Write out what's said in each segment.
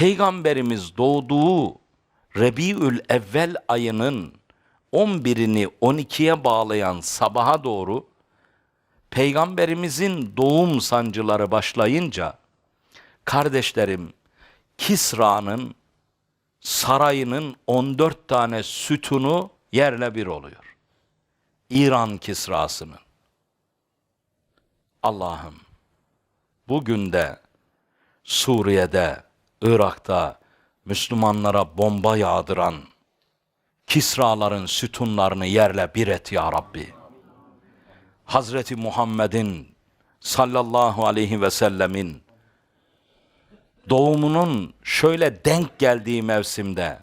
Peygamberimiz doğduğu Rebiül Evvel ayının 11'ini 12'ye bağlayan sabaha doğru Peygamberimizin doğum sancıları başlayınca kardeşlerim Kisra'nın sarayının 14 tane sütunu yerle bir oluyor. İran Kisrası'nın. Allah'ım bugün de Suriye'de, Irak'ta Müslümanlara bomba yağdıran Kisraların sütunlarını yerle bir et ya Rabbi. Hazreti Muhammed'in sallallahu aleyhi ve sellemin doğumunun şöyle denk geldiği mevsimde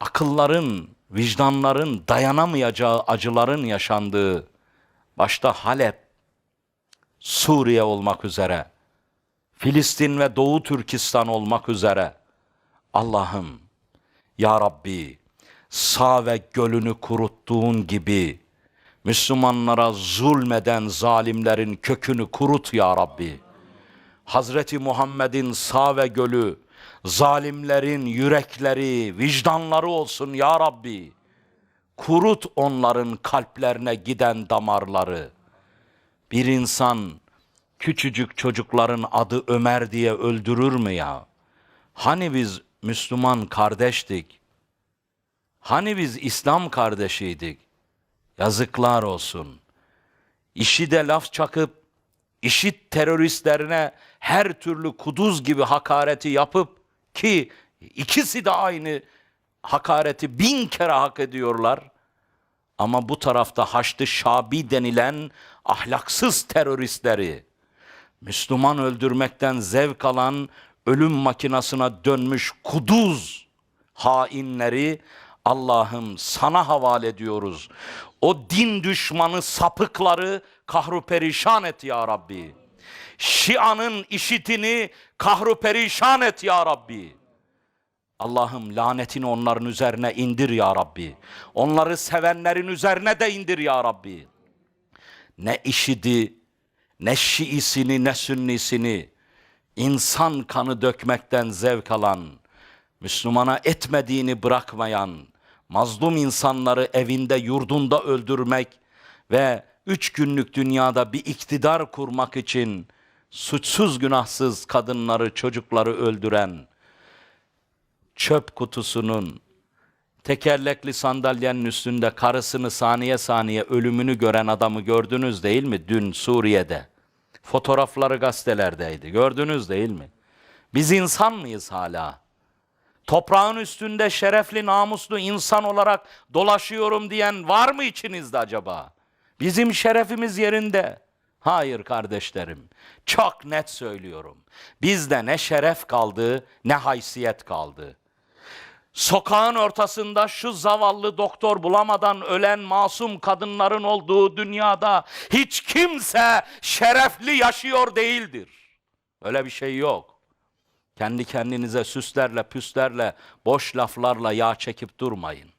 akılların, vicdanların dayanamayacağı acıların yaşandığı başta Halep, Suriye olmak üzere, Filistin ve Doğu Türkistan olmak üzere Allah'ım ya Rabbi sağ ve gölünü kuruttuğun gibi Müslümanlara zulmeden zalimlerin kökünü kurut ya Rabbi. Hazreti Muhammed'in sağ ve gölü zalimlerin yürekleri, vicdanları olsun ya Rabbi. Kurut onların kalplerine giden damarları. Bir insan küçücük çocukların adı Ömer diye öldürür mü ya? Hani biz Müslüman kardeştik? Hani biz İslam kardeşiydik? Yazıklar olsun. İşi de laf çakıp, işit teröristlerine her türlü kuduz gibi hakareti yapıp ki ikisi de aynı hakareti bin kere hak ediyorlar. Ama bu tarafta Haçlı Şabi denilen ahlaksız teröristleri, Müslüman öldürmekten zevk alan ölüm makinasına dönmüş kuduz hainleri Allah'ım sana havale ediyoruz. O din düşmanı sapıkları kahru perişan et ya Rabbi. Şia'nın işitini kahru perişan et ya Rabbi. Allah'ım lanetini onların üzerine indir ya Rabbi. Onları sevenlerin üzerine de indir ya Rabbi. Ne işidi, ne Şiisini, ne Sünnisini, insan kanı dökmekten zevk alan, Müslümana etmediğini bırakmayan, mazlum insanları evinde yurdunda öldürmek ve üç günlük dünyada bir iktidar kurmak için suçsuz günahsız kadınları çocukları öldüren çöp kutusunun tekerlekli sandalyenin üstünde karısını saniye saniye ölümünü gören adamı gördünüz değil mi dün Suriye'de? Fotoğrafları gazetelerdeydi. Gördünüz değil mi? Biz insan mıyız hala? Toprağın üstünde şerefli, namuslu insan olarak dolaşıyorum diyen var mı içinizde acaba? Bizim şerefimiz yerinde. Hayır kardeşlerim. Çok net söylüyorum. Bizde ne şeref kaldı, ne haysiyet kaldı. Sokağın ortasında şu zavallı doktor bulamadan ölen masum kadınların olduğu dünyada hiç kimse şerefli yaşıyor değildir. Öyle bir şey yok. Kendi kendinize süslerle püslerle boş laflarla yağ çekip durmayın.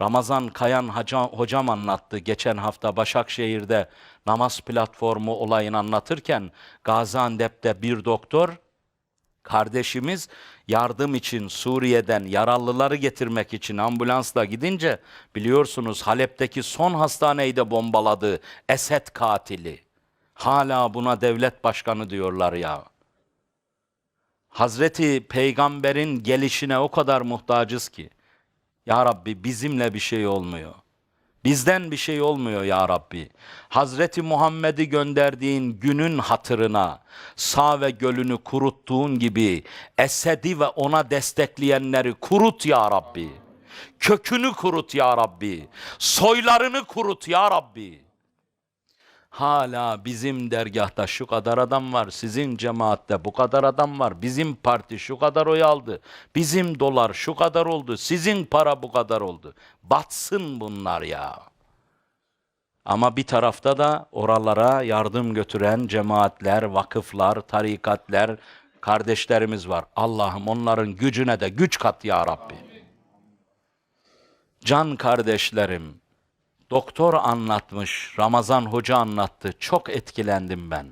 Ramazan Kayan hocam, anlattı geçen hafta Başakşehir'de namaz platformu olayını anlatırken Gaziantep'te bir doktor kardeşimiz yardım için Suriye'den yaralıları getirmek için ambulansla gidince biliyorsunuz Halep'teki son hastaneyi de bombaladı Esed katili. Hala buna devlet başkanı diyorlar ya. Hazreti Peygamber'in gelişine o kadar muhtacız ki. Ya Rabbi bizimle bir şey olmuyor. Bizden bir şey olmuyor ya Rabbi. Hazreti Muhammed'i gönderdiğin günün hatırına sağ ve gölünü kuruttuğun gibi Esed'i ve ona destekleyenleri kurut ya Rabbi. Kökünü kurut ya Rabbi. Soylarını kurut ya Rabbi. Hala bizim dergahta şu kadar adam var, sizin cemaatte bu kadar adam var, bizim parti şu kadar oy aldı, bizim dolar şu kadar oldu, sizin para bu kadar oldu. Batsın bunlar ya. Ama bir tarafta da oralara yardım götüren cemaatler, vakıflar, tarikatler, kardeşlerimiz var. Allah'ım onların gücüne de güç kat ya Rabbi. Can kardeşlerim, doktor anlatmış, Ramazan Hoca anlattı. Çok etkilendim ben.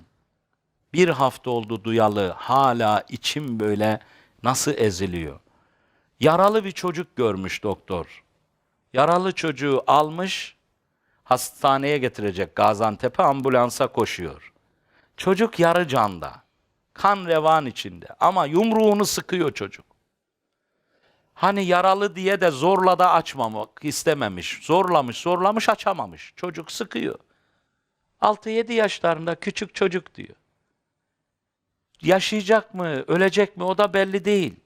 Bir hafta oldu duyalı. Hala içim böyle nasıl eziliyor. Yaralı bir çocuk görmüş doktor. Yaralı çocuğu almış, hastaneye getirecek Gaziantep'e ambulansa koşuyor. Çocuk yarı canda. Kan revan içinde ama yumruğunu sıkıyor çocuk. Hani yaralı diye de zorla da açmamak istememiş. Zorlamış, zorlamış açamamış. Çocuk sıkıyor. 6-7 yaşlarında küçük çocuk diyor. Yaşayacak mı, ölecek mi o da belli değil.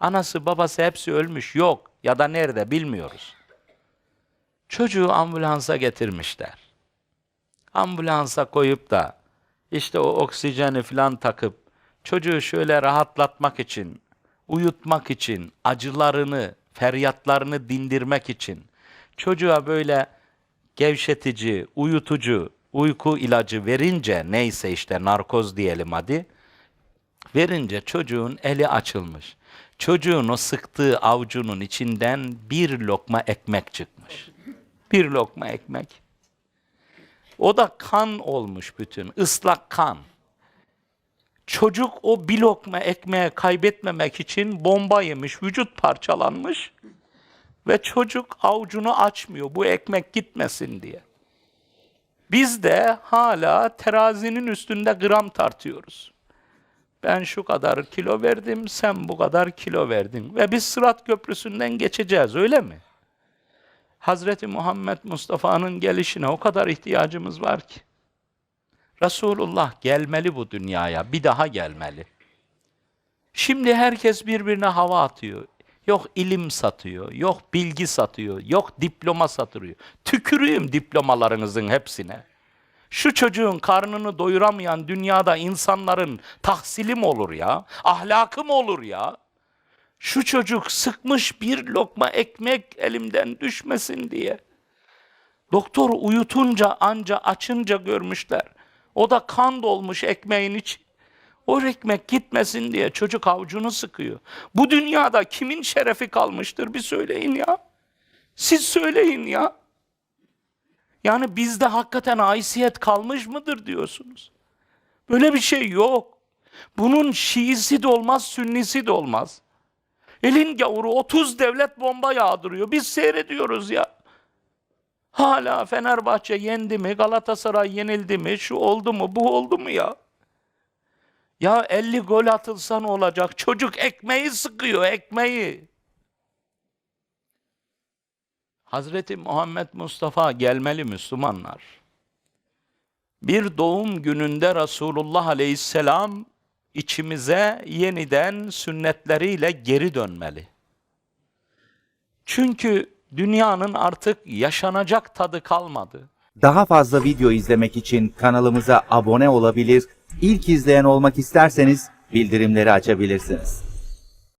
Anası, babası hepsi ölmüş. Yok ya da nerede bilmiyoruz. Çocuğu ambulansa getirmişler. Ambulansa koyup da işte o oksijeni falan takıp çocuğu şöyle rahatlatmak için, uyutmak için, acılarını, feryatlarını dindirmek için çocuğa böyle gevşetici, uyutucu, uyku ilacı verince neyse işte narkoz diyelim hadi verince çocuğun eli açılmış. Çocuğun o sıktığı avucunun içinden bir lokma ekmek çıkmış. Bir lokma ekmek. O da kan olmuş bütün, ıslak kan. Çocuk o bir lokma ekmeği kaybetmemek için bomba yemiş, vücut parçalanmış. Ve çocuk avucunu açmıyor bu ekmek gitmesin diye. Biz de hala terazinin üstünde gram tartıyoruz. Ben şu kadar kilo verdim, sen bu kadar kilo verdin. Ve biz Sırat Köprüsü'nden geçeceğiz, öyle mi? Hazreti Muhammed Mustafa'nın gelişine o kadar ihtiyacımız var ki. Resulullah gelmeli bu dünyaya, bir daha gelmeli. Şimdi herkes birbirine hava atıyor. Yok ilim satıyor, yok bilgi satıyor, yok diploma satıyor. Tükürüyüm diplomalarınızın hepsine. Şu çocuğun karnını doyuramayan dünyada insanların tahsili mi olur ya? Ahlakı mı olur ya? Şu çocuk sıkmış bir lokma ekmek elimden düşmesin diye. Doktor uyutunca anca açınca görmüşler. O da kan dolmuş ekmeğin içi. O ekmek gitmesin diye çocuk avucunu sıkıyor. Bu dünyada kimin şerefi kalmıştır bir söyleyin ya. Siz söyleyin ya. Yani bizde hakikaten haysiyet kalmış mıdır diyorsunuz. Böyle bir şey yok. Bunun Şiisi de olmaz, Sünnisi de olmaz. Elin gavuru 30 devlet bomba yağdırıyor. Biz seyrediyoruz ya. Hala Fenerbahçe yendi mi, Galatasaray yenildi mi, şu oldu mu, bu oldu mu ya? Ya 50 gol atılsa ne olacak? Çocuk ekmeği sıkıyor, ekmeği. Hazreti Muhammed Mustafa gelmeli Müslümanlar. Bir doğum gününde Resulullah Aleyhisselam içimize yeniden sünnetleriyle geri dönmeli. Çünkü dünyanın artık yaşanacak tadı kalmadı. Daha fazla video izlemek için kanalımıza abone olabilir, ilk izleyen olmak isterseniz bildirimleri açabilirsiniz.